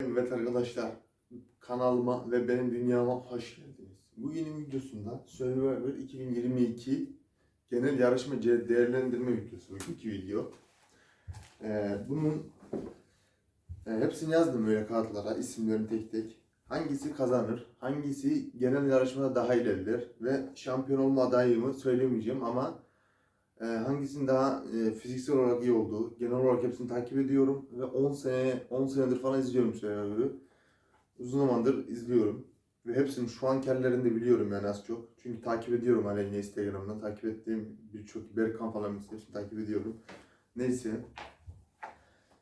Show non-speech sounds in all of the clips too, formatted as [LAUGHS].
Evet arkadaşlar, kanalıma ve benim dünyama hoş geldiniz. Bugünün videosunda Survivor 2022 genel yarışma değerlendirme videosu bugünkü video. Ee, bunun e, hepsini yazdım böyle kağıtlara, isimlerini tek tek. Hangisi kazanır, hangisi genel yarışmada daha ilerler ve şampiyon olma adayımı söylemeyeceğim ama e, hangisinin daha e, fiziksel olarak iyi olduğu, genel olarak hepsini takip ediyorum ve 10 sene 10 senedir falan izliyorum Survivor'ı. Uzun zamandır izliyorum ve hepsinin şu anki hallerini de biliyorum yani az çok. Çünkü takip ediyorum hala yine Instagram'dan takip ettiğim birçok Berkan falan hepsini takip ediyorum. Neyse.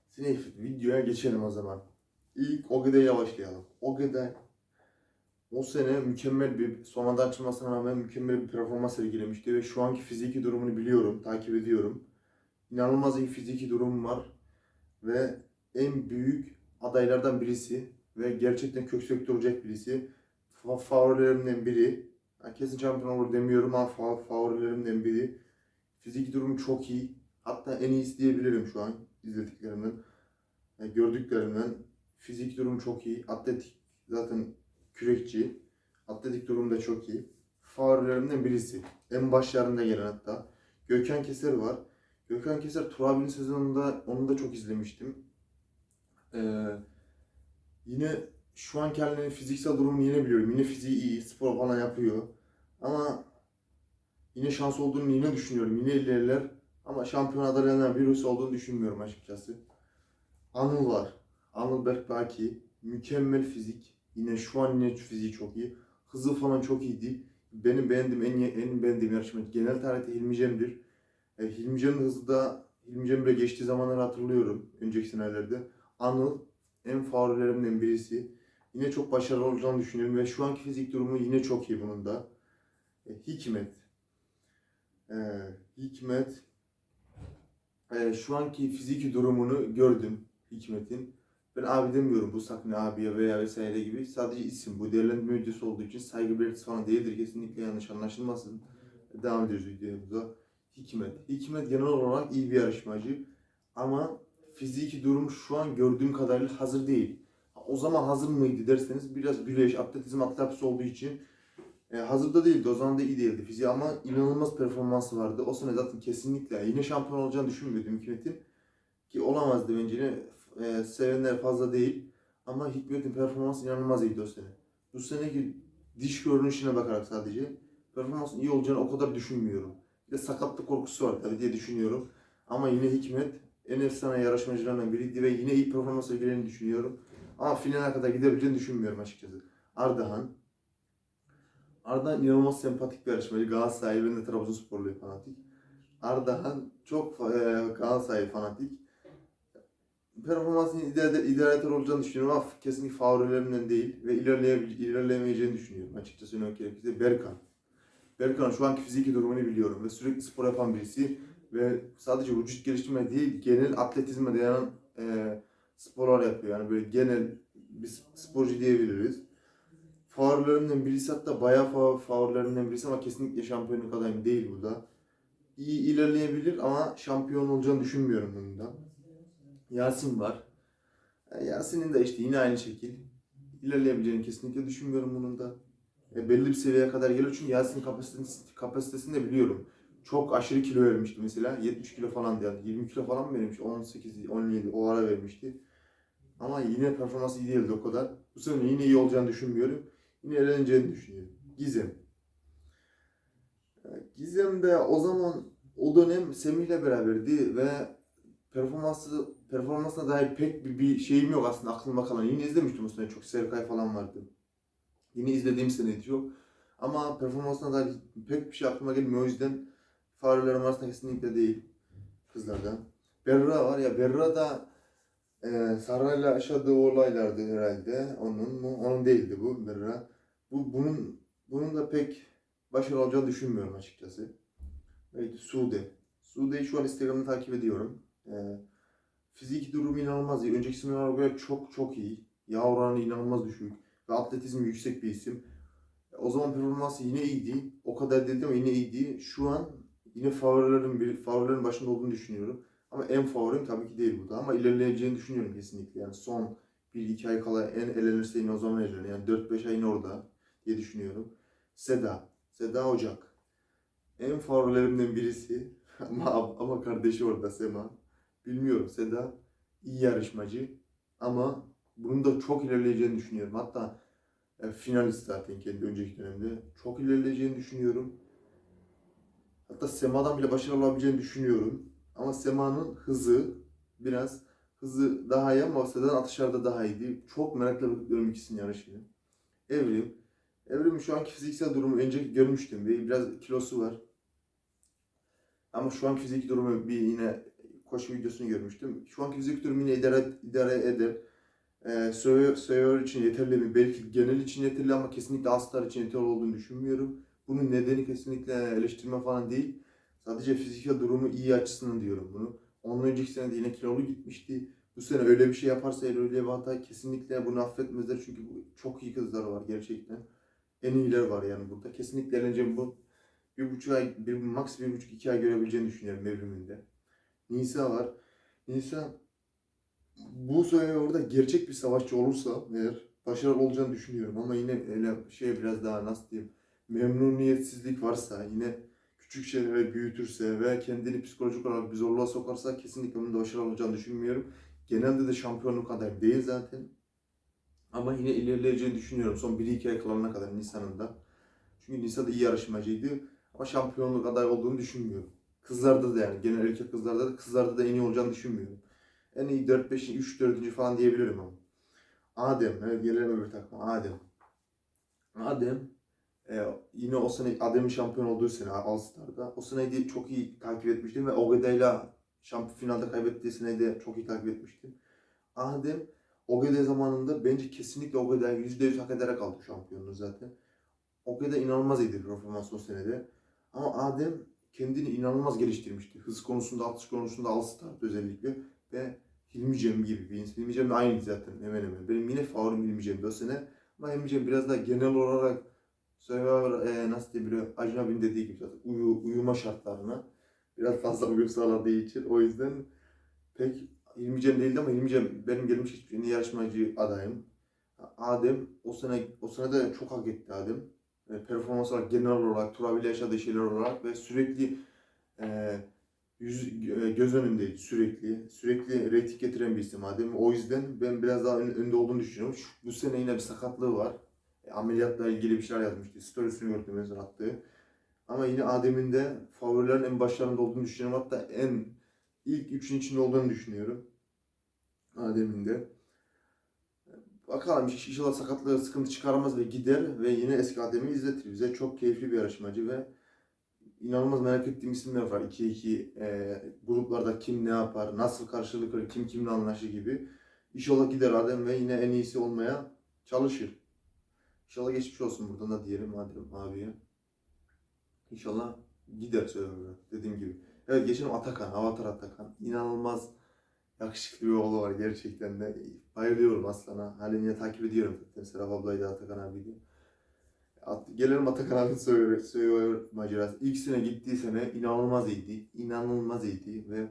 Sinef videoya geçelim o zaman. İlk Ogeday'la başlayalım. Ogeday o sene mükemmel bir son anda açılmasına rağmen mükemmel bir performans sergilemişti ve şu anki fiziki durumunu biliyorum, takip ediyorum. İnanılmaz iyi fiziki durum var ve en büyük adaylardan birisi ve gerçekten kök söktürecek birisi. Fa- Favorilerimden biri. Kesin şampiyon olur demiyorum ama fa- favorilerimden biri. Fiziki durumu çok iyi. Hatta en iyisi diyebilirim şu an izlediklerimden. Yani gördüklerimden. Fizik durumu çok iyi. Atletik zaten kürekçi. Atletik durum da çok iyi. Favorilerimden birisi. En başlarında gelen hatta. Gökhan Keser var. Gökhan Keser Turabi'nin sezonunda onu da çok izlemiştim. Ee, yine şu anki halinin fiziksel durumunu yine biliyorum. Yine fiziği iyi, spor falan yapıyor. Ama yine şans olduğunu yine düşünüyorum. Yine ilerler. Ama şampiyon adaylarından birisi olduğunu düşünmüyorum açıkçası. Anıl var. Anıl Berkbaki. Mükemmel fizik. Yine şu an yine fiziği çok iyi. Hızı falan çok iyiydi. Benim beğendiğim en en beğendiğim yarışmacı genel tarihte Hilmi Cem'dir. E, Hilmi Cem'in hızı da Hilmi Cem bile geçtiği zamanları hatırlıyorum önceki senelerde. Anıl en favorilerimden birisi. Yine çok başarılı olacağını düşünüyorum ve şu anki fizik durumu yine çok iyi bunun da. E, Hikmet. E, Hikmet. E, şu anki fiziki durumunu gördüm Hikmet'in. Ben abi demiyorum bu sakne abiye veya vesaire gibi. Sadece isim. Bu değerlendirme videosu olduğu için saygı belirtisi falan değildir. Kesinlikle yanlış anlaşılmasın. Devam ediyoruz videomuza. Hikmet. Hikmet genel olarak iyi bir yarışmacı. Ama fiziki durum şu an gördüğüm kadarıyla hazır değil. O zaman hazır mıydı derseniz biraz güreş, atletizm, atletisi olduğu için e, hazırda değildi. O zaman da iyi değildi fiziği ama inanılmaz performansı vardı. O sene zaten kesinlikle yine şampiyon olacağını düşünmüyordum Hikmet'in. Ki olamazdı bence e, sevenler fazla değil. Ama Hikmet'in performansı inanılmaz iyiydi o sene. Bu seneki diş görünüşüne bakarak sadece performansın iyi olacağını o kadar düşünmüyorum. Bir de sakatlık korkusu var tabii diye düşünüyorum. Ama yine Hikmet en efsane yarışmacılarından biriydi ve yine iyi performans sergilediğini düşünüyorum. Ama finale kadar gidebileceğini düşünmüyorum açıkçası. Ardahan. Ardahan inanılmaz sempatik bir yarışmacı. Galatasaray ben de Trabzonsporlu fanatik. Ardahan çok e, Galatasaray fanatik. Performansının idare, idaretör olacağını düşünüyorum ama kesinlikle favorilerimden değil ve ilerleye, ilerleyemeyeceğini düşünüyorum açıkçası söylemek gerekirse. Berkan. Berkan şu anki fiziki durumunu biliyorum ve sürekli spor yapan birisi ve sadece vücut geliştirme değil genel atletizme dayanan e, sporlar yapıyor. Yani böyle genel bir sporcu diyebiliriz. Favorilerimden birisi hatta bayağı fa- favorilerimden birisi ama kesinlikle şampiyonluk adayım değil bu da. İyi ilerleyebilir ama şampiyon olacağını düşünmüyorum bunun da. Yasin var. E, Yasin'in de işte yine aynı şekil. İlerleyebileceğini kesinlikle düşünmüyorum bunun da. E, belli bir seviyeye kadar gelir çünkü Yasin'in kapasitesini, kapasitesini de biliyorum. Çok aşırı kilo vermişti mesela. 70 kilo falan yani 20 kilo falan mı vermiş? 18, 17 o ara vermişti. Ama yine performansı iyi değildi o kadar. Bu sene yine iyi olacağını düşünmüyorum. Yine eğleneceğini düşünüyorum. Gizem. E, Gizem de o zaman o dönem Semih'le beraberdi ve performansı performansına dair pek bir, bir şeyim yok aslında aklıma kalan. Yine izlemiştim o sene çok Serkay falan vardı. Yine izlediğim seneydi çok. Ama performansına dair pek bir şey aklıma gelmiyor. O yüzden favorilerim arasında kesinlikle değil kızlardan. Berra var ya Berra da e, Saray'la yaşadığı olaylardı herhalde. Onun mu? Onun değildi bu Berra. Bu bunun bunun da pek başarılı olacağını düşünmüyorum açıkçası. Neydi? Sude. Sude'yi şu an Instagram'da takip ediyorum. E, fiziki durumu inanılmaz iyi. Önceki sınavlara göre çok çok iyi. Yağ oranı inanılmaz düşük. Ve atletizmi yüksek bir isim. O zaman performansı yine iyiydi. O kadar dedim ama yine iyiydi. Şu an yine favorilerin bir favorilerin başında olduğunu düşünüyorum. Ama en favorim tabii ki değil bu da ama ilerleyeceğini düşünüyorum kesinlikle. Yani son 1-2 ay kala en elenirse yine o zaman elenir. Yani 4-5 ay yine orada diye düşünüyorum. Seda. Seda Ocak. En favorilerimden birisi. [LAUGHS] ama, ama kardeşi orada Sema. Bilmiyorum Seda iyi yarışmacı. Ama bunun da çok ilerleyeceğini düşünüyorum. Hatta e, finalist zaten kendi önceki dönemde. Çok ilerleyeceğini düşünüyorum. Hatta Sema'dan bile başarılı olabileceğini düşünüyorum. Ama Sema'nın hızı biraz hızı daha iyi ama Seda'nın atışlarda daha iyiydi. Çok merakla bekliyorum ikisinin yarışını. Evrim. Evrim'in şu anki fiziksel durumu önceki görmüştüm. Bir, biraz kilosu var. Ama şu anki fiziki durumu bir yine koşu videosunu görmüştüm. Şu anki fizik durumu yine idare, idare eder. Ee, Survivor için yeterli mi? Belki genel için yeterli ama kesinlikle Astar için yeterli olduğunu düşünmüyorum. Bunun nedeni kesinlikle eleştirme falan değil. Sadece fiziksel durumu iyi açısından diyorum bunu. Ondan önceki sene de yine kilolu gitmişti. Bu sene öyle bir şey yaparsa Eylül Levata kesinlikle bunu affetmezler çünkü bu çok iyi kızlar var gerçekten. En iyiler var yani burada. Kesinlikle eğlenceli bu. Bir buçuk ay, bir, max bir buçuk iki ay görebileceğini düşünüyorum evriminde. Nisa var. Nisa bu sene orada gerçek bir savaşçı olursa eğer başarılı olacağını düşünüyorum ama yine öyle şey biraz daha nasıl diyeyim memnuniyetsizlik varsa yine küçük şeyleri büyütürse ve kendini psikolojik olarak bir zorluğa sokarsa kesinlikle onun da başarılı olacağını düşünmüyorum. Genelde de şampiyonluk adayı değil zaten. Ama yine ilerleyeceğini düşünüyorum son 1-2 ay kalana kadar Nisan'ın da. Çünkü Nisa da iyi yarışmacıydı ama şampiyonluk adayı olduğunu düşünmüyorum. Kızlarda da yani genel erkek kızlarda da kızlarda da en iyi olacağını düşünmüyorum. En iyi 4-5, 3-4. falan diyebilirim ama. Adem, evet gelelim öbür takıma. Adem. Adem e, yine o sene Adem'in şampiyon olduğu sene All Star'da. O seneyi de çok iyi takip etmiştim ve Ogeda'yla şampiyon finalde kaybettiği seneyi de çok iyi takip etmiştim. Adem Ogeda zamanında bence kesinlikle Ogeda'yı %100 hak ederek aldı şampiyonluğu zaten. Ogeda inanılmaz iyiydi performans o senede. Ama Adem kendini inanılmaz geliştirmişti. Hız konusunda, atış konusunda All Star'da özellikle ve Hilmi Cem gibi bir insan. Hilmi Cem de aynıydı zaten hemen hemen. Benim yine favorim Hilmi Cem'di o sene. Ama Hilmi Cem biraz daha genel olarak Survivor e, nasıl diyebiliyor? Acun abinin dediği gibi zaten uyu, uyuma şartlarına biraz fazla uyum sağladığı için o yüzden pek Hilmi Cem değildi ama Hilmi Cem benim gelmiş iyi yarışmacı adayım. Adem o sene o sene de çok hak etti Adem. E, performans olarak genel olarak Turabi'yle yaşadığı şeyler olarak ve sürekli e, yüz, e, göz önündeydi sürekli. Sürekli reyting getiren bir isim Adem. O yüzden ben biraz daha ön- önde olduğunu düşünüyorum. Şu, bu sene yine bir sakatlığı var. E, ameliyatla ilgili bir şeyler yazmıştı. Storiesini gördüm en son attığı. Ama yine Adem'in de favorilerin en başlarında olduğunu düşünüyorum. Hatta en ilk üçün içinde olduğunu düşünüyorum. Adem'in de. Bakalım inşallah sakatlığı sıkıntı çıkarmaz ve gider ve yine eski Adem'i izletir bize. Çok keyifli bir yarışmacı ve inanılmaz merak ettiğim isimler var. 2-2 e, gruplarda kim ne yapar, nasıl karşılık verir, kim kimle anlaşır gibi. İnşallah gider Adem ve yine en iyisi olmaya çalışır. İnşallah geçmiş olsun buradan da diyelim Adem abiye. İnşallah gider Survivor'a dediğim gibi. Evet geçelim Atakan, Avatar Atakan. İnanılmaz yakışıklı bir oğlu var gerçekten de. Bayılıyorum Aslan'a. Halen yine takip ediyorum zaten. Serap ablayı da Atakan abi de. At, gelelim Atakan abinin Survivor, Survivor macerası. İlk sene gittiği sene inanılmaz iyiydi. İnanılmaz iyiydi ve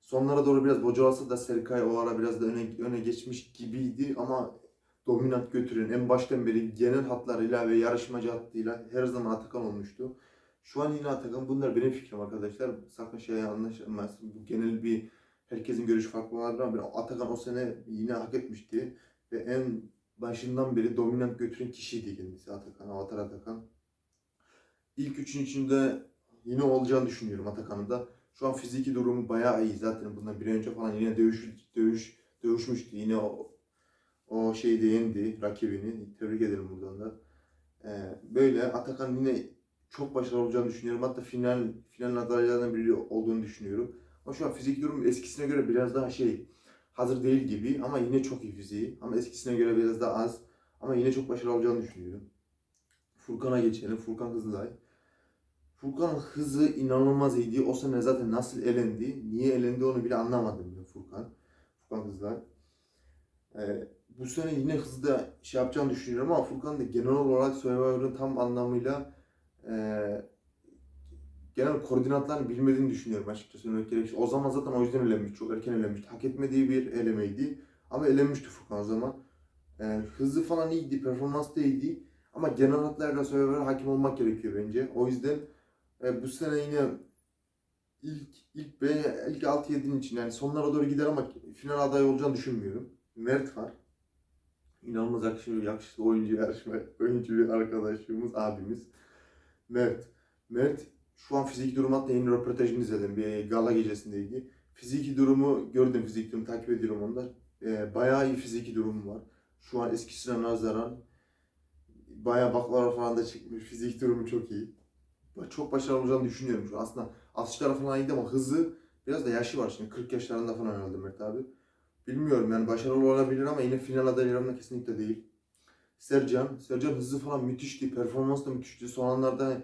sonlara doğru biraz bocalasa da Serkay o ara biraz da öne, öne geçmiş gibiydi ama dominant götüren en baştan beri genel hatlarıyla ve yarışmacı hattıyla her zaman Atakan olmuştu. Şu an yine Atakan. Bunlar benim fikrim arkadaşlar. Sakın şey anlaşılmasın. Bu genel bir herkesin görüşü farklı ama ben- Atakan o sene yine hak etmişti. Ve en başından beri dominant götüren kişiydi kendisi Atakan. Avatar Atakan. İlk üçün içinde yine olacağını düşünüyorum Atakan'ın da. Şu an fiziki durumu bayağı iyi. Zaten bundan bir önce falan yine dövüş, dövüş, dövüşmüştü. Yine o, o şeyde yendi rakibini. Tebrik ederim buradan da. Ee, böyle Atakan yine çok başarılı olacağını düşünüyorum. Hatta final final adaylarından biri olduğunu düşünüyorum. Ama şu an fizik durum eskisine göre biraz daha şey hazır değil gibi ama yine çok iyi fiziği. Ama eskisine göre biraz daha az. Ama yine çok başarılı olacağını düşünüyorum. Furkan'a geçelim. Furkan Kızılay. Furkan hızı inanılmaz iyiydi. O sene zaten nasıl elendi, niye elendi onu bile anlamadım ben Furkan. Furkan Kızılay. Ee, bu sene yine hızlı şey yapacağını düşünüyorum ama Furkan da genel olarak Survivor'ın tam anlamıyla eee genel koordinatlarını bilmediğini düşünüyorum açıkçası söylemek gerekirse. O zaman zaten o yüzden elenmiş. Çok erken elenmişti. Hak etmediği bir elemeydi. Ama elenmişti Furkan o zaman. Ee, hızlı falan iyiydi, performans da iyiydi. Ama genel hatlarıyla Survivor'a hakim olmak gerekiyor bence. O yüzden e, bu sene yine ilk ilk be ilk 6-7'nin için yani sonlara doğru gider ama final adayı olacağını düşünmüyorum. Mert var. İnanılmaz yakışıklı, yakışıklı oyuncu yarışma oyuncu bir arkadaşımız, abimiz. Mert. Mert şu an fiziki durum hatta yeni röportajını izledim. Bir gala gecesindeydi. Fiziki durumu gördüm, fiziki durumu takip ediyorum onda. Ee, bayağı iyi fiziki durumu var. Şu an eskisine nazaran bayağı baklava falan da çıkmış. Fizik durumu çok iyi. Çok başarılı olacağını düşünüyorum şu an. Aslında atışları falan iyiydi ama hızı biraz da yaşı var şimdi. 40 yaşlarında falan herhalde Mert abi. Bilmiyorum yani başarılı olabilir ama yine final adaylarında kesinlikle değil. Sercan, Sercan hızı falan müthişti, performans da müthişti. Son anlarda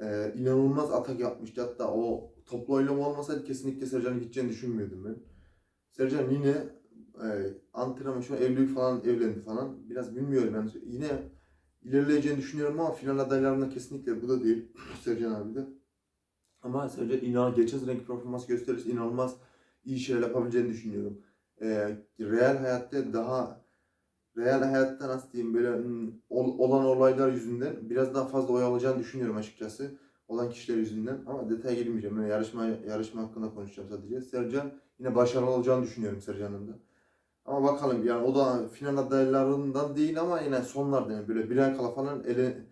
e, inanılmaz atak yapmıştı. Hatta o toplu oynama olmasaydı kesinlikle Sercan'ın gideceğini düşünmüyordum ben. Sercan yine e, antrenman şu an evlilik falan evlendi falan. Biraz bilmiyorum yani yine ilerleyeceğini düşünüyorum ama final adaylarında kesinlikle bu da değil. [CLEARS THROAT] Sercan abi de. Ama Sercan inan geçen seneki performans gösterirse inanılmaz iyi şeyler yapabileceğini düşünüyorum. Ee, real hayatta daha real hayatta nasıl diyeyim böyle hmm, ol- olan olaylar yüzünden biraz daha fazla oy alacağını düşünüyorum açıkçası. Olan kişiler yüzünden ama detaya girmeyeceğim. Yani yarışma yarışma hakkında konuşacağım sadece. Sercan yine başarılı olacağını düşünüyorum Sercan'ın da. Ama bakalım yani o da final adaylarından değil ama yine sonlarda yani böyle bir ay kala falan ele,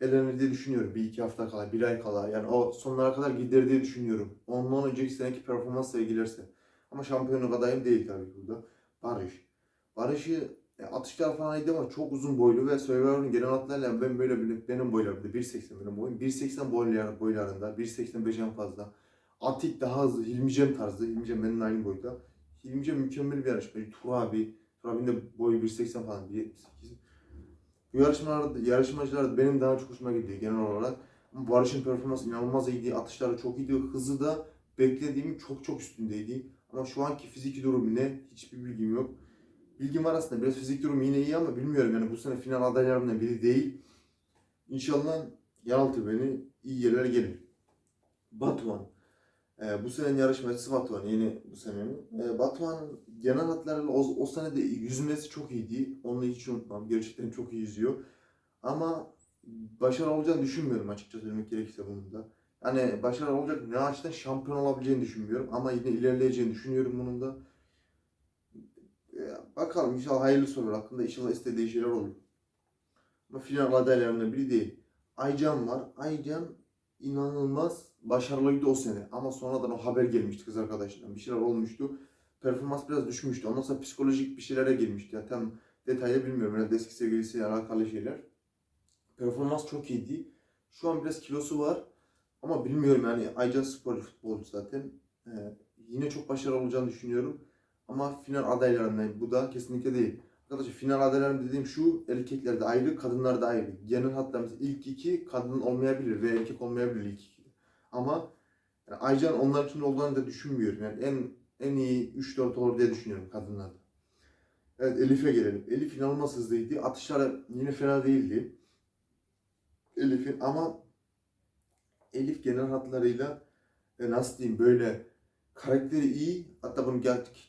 elenir diye düşünüyorum. Bir iki hafta kala, bir ay kala. Yani o sonlara kadar gider diye düşünüyorum. Ondan önceki seneki performansla ilgilerse. Ama şampiyonluk adayım değil tabii burada. Barış. Barış'ı e, atışlar falan iyiydi ama çok uzun boylu ve Survivor'un genel hatlarıyla ben böyle bir, benim boylarımda 1.80 benim boyum. 1.80 boylar, boylarında, 1.85 en fazla. Atik daha hızlı, Hilmi Cem tarzı. Hilmi Cem benim aynı boyda. Hilmi Cem mükemmel bir yarışmacı. Tur abi. Tur abinin de boyu 1.80 falan, 1.78. Bu yarışmalarda, yarışmacılar benim daha çok hoşuma gidiyor genel olarak. Ama Barış'ın performansı inanılmaz iyiydi. Atışları çok iyiydi. Hızı da beklediğimin çok çok üstündeydi. Ama şu anki fiziki durumu ne? Hiçbir bilgim yok. Bilgim var aslında. Biraz fizik durumu yine iyi ama bilmiyorum yani bu sene final adaylarından biri değil. İnşallah yanıltır beni. iyi yerlere gelir. Batuhan. Ee, bu senenin yarışmacısı Batuhan. Yeni bu senenin. Ee, Batuhan genel hatlarıyla o, o sene de yüzmesi çok iyiydi. Onu hiç unutmam. Gerçekten çok iyi yüzüyor. Ama başarılı olacağını düşünmüyorum açıkça söylemek gerekirse bunun da. Hani başarılı olacak ne açıdan şampiyon olabileceğini düşünmüyorum. Ama yine ilerleyeceğini düşünüyorum bunun da. Bakalım inşallah hayırlısı olur hakkında. İnşallah istediği şeyler olur. Ama final adaylarından biri değil. Aycan var. Aycan inanılmaz başarılıydı o sene. Ama sonradan o haber gelmişti kız arkadaşından. Bir şeyler olmuştu. Performans biraz düşmüştü. Ondan sonra psikolojik bir şeylere girmişti. Ya tam detaylı bilmiyorum. Yani eski sevgilisiyle alakalı şeyler. Performans çok iyiydi. Şu an biraz kilosu var. Ama bilmiyorum yani Aycan spor futbolcu zaten. Ee, yine çok başarılı olacağını düşünüyorum. Ama final adaylarından bu da kesinlikle değil. Arkadaşlar final adaylarım dediğim şu erkeklerde ayrı, kadınlarda ayrı. Genel hatta mesela ilk iki kadın olmayabilir ve erkek olmayabilir ilk iki. Ama yani Aycan onlar için olduğunu da düşünmüyorum. Yani en en iyi 3-4 olur diye düşünüyorum kadınlarda. Evet Elif'e gelelim. Elif inanılmaz hızlıydı. Atışları yine fena değildi. Elif'in ama Elif genel hatlarıyla e, nasıl diyeyim böyle karakteri iyi. Hatta bunu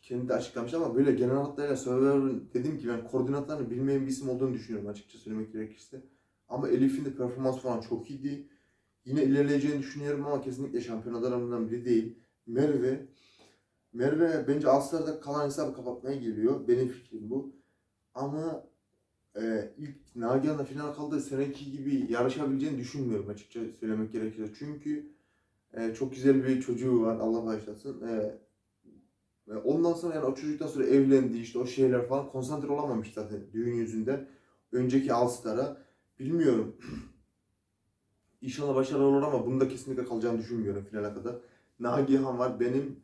kendi de açıklamış ama böyle genel hatlarıyla Survivor'ın dediğim gibi ben koordinatlarını bilmeyen bir isim olduğunu düşünüyorum açıkça söylemek gerekirse. Ama Elif'in de performans falan çok iyiydi. Yine ilerleyeceğini düşünüyorum ama kesinlikle şampiyon adaylarından biri değil. Merve Merve bence Aslar'da kalan hesabı kapatmaya geliyor. Benim fikrim bu. Ama e, ilk Nagihan'la final kaldığı seneki gibi yarışabileceğini düşünmüyorum açıkça söylemek gerekirse. Çünkü e, çok güzel bir çocuğu var Allah bağışlasın. E, ve ondan sonra yani o çocuktan sonra evlendi işte o şeyler falan konsantre olamamış zaten düğün yüzünden. Önceki All-Star'a bilmiyorum. [CLEARS THROAT] İnşallah başarılı olur ama bunda kesinlikle kalacağını düşünmüyorum finale kadar. Nagihan var benim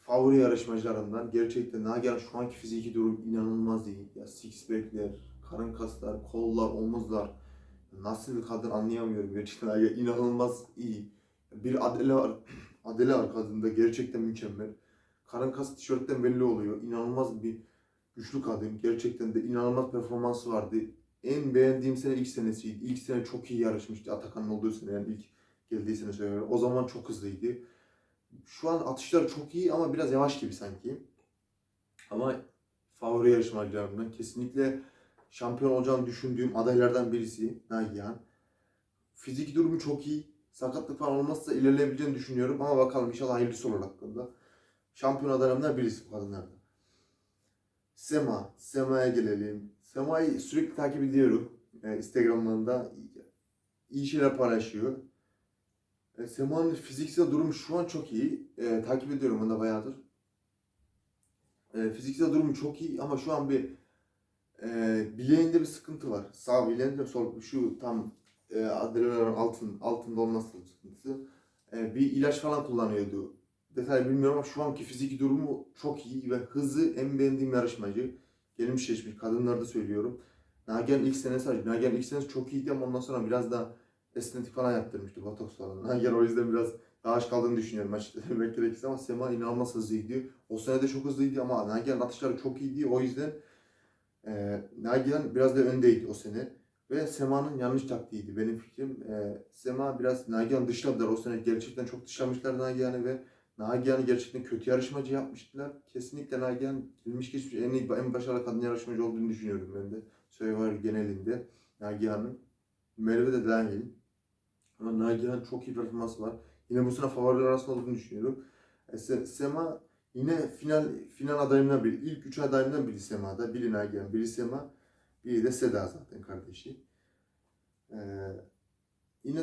favori yarışmacılarımdan. Gerçekten Nagihan şu anki fiziki durum inanılmaz iyi. Ya six pack'ler, karın kaslar, kollar, omuzlar. Nasıl bir kadın anlayamıyorum gerçekten. [LAUGHS] Nagihan inanılmaz iyi. Bir Adele var. Adele var kadında gerçekten mükemmel. Karın kas tişörtten belli oluyor. İnanılmaz bir güçlü kadın. Gerçekten de inanılmaz performansı vardı. En beğendiğim sene ilk senesiydi. İlk sene çok iyi yarışmıştı. Atakan'ın olduğu sene yani ilk geldiği sene söylüyorum. O zaman çok hızlıydı. Şu an atışları çok iyi ama biraz yavaş gibi sanki. Ama favori yarışmacılarımdan. Kesinlikle şampiyon olacağını düşündüğüm adaylardan birisi Nagihan. Fiziki durumu çok iyi. Sakatlık falan olmazsa ilerleyebileceğini düşünüyorum ama bakalım inşallah hayırlısı olur hakkında. Şampiyon adaylarımdan birisi bu kadınlarda. Sema. Sema'ya gelelim. Sema'yı sürekli takip ediyorum. Ee, Instagram'dan da iyi şeyler paylaşıyor. E, Sema'nın fiziksel durumu şu an çok iyi. E, takip ediyorum onu da bayağıdır. E, fiziksel durumu çok iyi ama şu an bir e, bileğinde bir sıkıntı var. Sağ bileğinde sol şu tam e, adrenalin altın altında olması sıkıntısı. E, bir ilaç falan kullanıyordu. Detay bilmiyorum ama şu anki fiziki durumu çok iyi ve hızı en beğendiğim yarışmacı. Gelmiş geçmiş kadınlarda söylüyorum. Nagihan ilk senesi Nagihan ilk senesi çok iyiydi ama ondan sonra biraz daha estetik falan yaptırmıştı botoks falan. [LAUGHS] Nagihan o yüzden biraz daha aç kaldığını düşünüyorum açıkçası [LAUGHS] demek gerekirse ama Sema inanılmaz hızlıydı. O sene de çok hızlıydı ama Nagihan atışları çok iyiydi. O yüzden e, Nagihan biraz da öndeydi o sene. Ve Sema'nın yanlış taktiğiydi benim fikrim. E, Sema biraz Nagihan'ı dışladılar. O sene gerçekten çok dışlamışlar Nagihan'ı ve Nagihan'ı gerçekten kötü yarışmacı yapmıştılar. Kesinlikle Nagihan gelmiş geçmiş en iyi, en başarılı kadın yarışmacı olduğunu düşünüyorum ben de. Survivor genelinde Nagihan'ın. Merve de dahil. Ama Nagihan çok iyi performansı var. Yine bu sene favoriler arasında olduğunu düşünüyorum. E, Se- Sema yine final final adaylarından biri. İlk üç adaylarından biri Sema'da. Biri Nagihan, biri Sema, biri de Seda zaten kardeşi. Ee, yine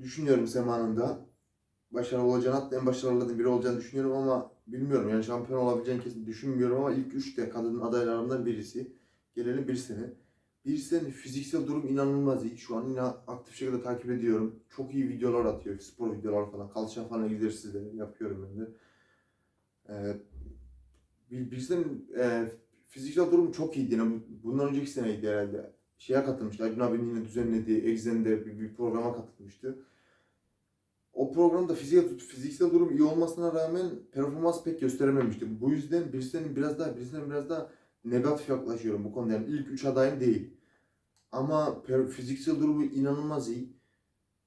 düşünüyorum Sema'nın da başarılı olacağını hatta en başarılı biri olacağını düşünüyorum ama bilmiyorum yani şampiyon olabileceğini kesin düşünmüyorum ama ilk üçte kadın adaylarından birisi. Gelelim bir sene. Bir sene fiziksel durum inanılmaz iyi. Şu an yine aktif şekilde takip ediyorum. Çok iyi videolar atıyor. Spor videolar falan. Kalça falan egzersizleri yapıyorum ben de. Ee, bir, bir sene e, fiziksel durum çok iyiydi. Yani bu- bundan önceki seneydi herhalde. Şeye katılmıştı. Acun abinin yine düzenlediği Exen'de bir, bir programa katılmıştı. O programda fiziksel, fiziksel durum iyi olmasına rağmen performans pek gösterememişti. Bu yüzden birisinin biraz daha birisinin biraz daha negatif yaklaşıyorum bu konuda. Yani ilk üç adayım değil. Ama fiziksel durumu inanılmaz iyi.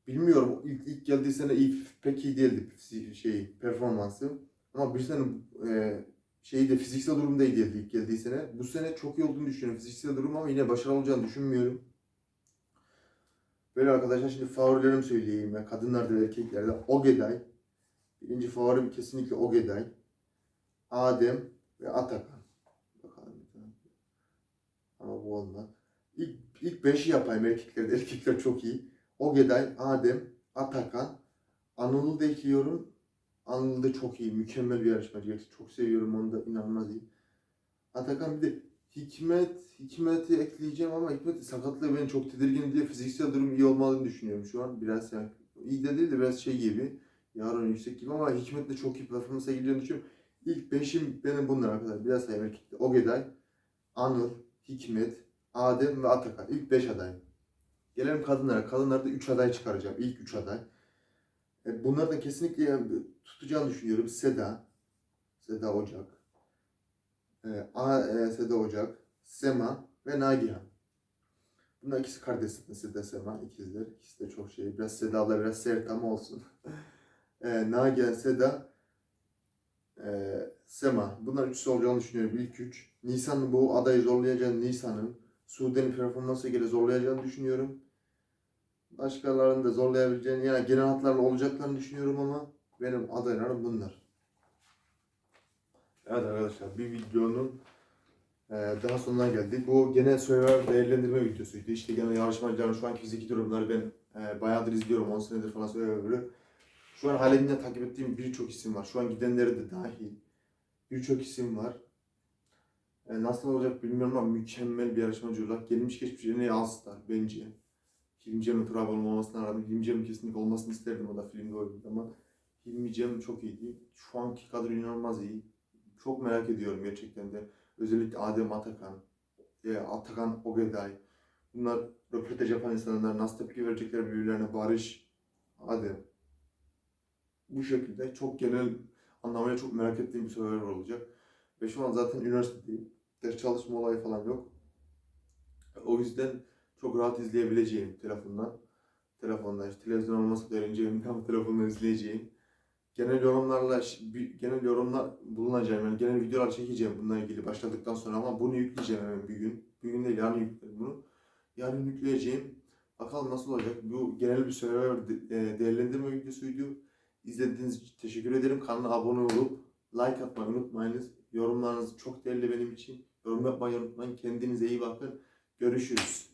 Bilmiyorum ilk, ilk geldiği sene iyi, pek iyi değildi şey performansı. Ama bir sene şeyi de fiziksel durum da iyi değildi ilk geldiği sene. Bu sene çok iyi olduğunu düşünüyorum fiziksel durum ama yine başarılı olacağını düşünmüyorum. Böyle arkadaşlar şimdi favorilerimi söyleyeyim ya kadınlarda ve erkeklerde. Ogeday. Birinci favorim kesinlikle Ogeday. Adem ve Atakan. Bakalım. Ama bu olmaz. İlk, ilk beşi yapayım erkeklerde. Erkekler çok iyi. Ogeday, Adem, Atakan. Anıl'ı da ekliyorum. Anıl da çok iyi. Mükemmel bir yarışmacı. Gerçekten Çok seviyorum onu da. inanılmaz iyi. Atakan bir de Hikmet, Hikmet'i ekleyeceğim ama Hikmet sakatlığı beni çok tedirgin diye fiziksel durum iyi olmadığını düşünüyorum şu an. Biraz yani iyi de değil de biraz şey gibi. Yarın yüksek gibi ama Hikmet de çok iyi performans sergileyeceğini düşünüyorum. İlk beşim benim bunlar arkadaşlar. Biraz sayayım erkekte. Ogeday, Anıl, Hikmet, Adem ve Atakan. İlk beş aday. Gelelim kadınlara. Kadınlarda üç aday çıkaracağım. İlk üç aday. E, bunları da kesinlikle tutacağını düşünüyorum. Seda, Seda Ocak, e, A, e, Seda Ocak, Sema ve Nagihan. Bunlar ikisi kardeş Seda Sema ikizler. İkisi de çok şey. Biraz Seda'la biraz sert ama olsun. [LAUGHS] e, Nagihan, Seda, e, Sema. Bunlar üçüsü olacağını düşünüyorum. İlk üç. Nisan'ın bu adayı zorlayacağını Nisan'ın Sude'nin performansı göre zorlayacağını düşünüyorum. Başkalarını da zorlayabileceğini yani genel hatlarla olacaklarını düşünüyorum ama benim adaylarım bunlar. Evet arkadaşlar bir videonun e, daha sonuna geldik. Bu genel Survivor değerlendirme videosuydu. İşte genel yarışmacıların şu anki fiziki durumları ben e, bayağıdır izliyorum. 10 senedir falan Survivor'ı. Şu an halinde takip ettiğim birçok isim var. Şu an gidenleri de dahil. Birçok isim var. E, nasıl olacak bilmiyorum ama mükemmel bir yarışmacı olarak gelmiş geçmiş en iyi bence. Hilmi Cem'in Trabzon olmasına rağmen Hilmi kesinlikle olmasını isterdim o da filmde oynadı ama Hilmi Cem çok iyiydi. Şu anki kadro inanılmaz iyi. Çok merak ediyorum gerçekten de. Özellikle Adem Atakan, e, Atakan Ogeday. Bunlar röportaj yapan insanlar nasıl tepki verecekler birbirlerine Barış, Adem. Bu şekilde çok genel anlamıyla çok merak ettiğim bir Survivor olacak. Ve şu an zaten üniversitedeyim. Ders çalışma olayı falan yok. O yüzden çok rahat izleyebileceğim telefondan. Telefondan işte televizyon olmasa da öğreneceğim [LAUGHS] ama izleyeceğim. genel yorumlarla genel yorumlar bulunacağım. Yani genel videolar çekeceğim bununla ilgili başladıktan sonra ama bunu yükleyeceğim hemen bir gün. Bir gün değil yarın yüklerim bunu. Yarın yükleyeceğim. Bakalım nasıl olacak. Bu genel bir Survivor e, değerlendirme videosuydu. İzlediğiniz için teşekkür ederim. Kanala abone olup like atmayı unutmayınız. Yorumlarınız çok değerli benim için. Yorum yapmayı unutmayın. Kendinize iyi bakın. Görüşürüz.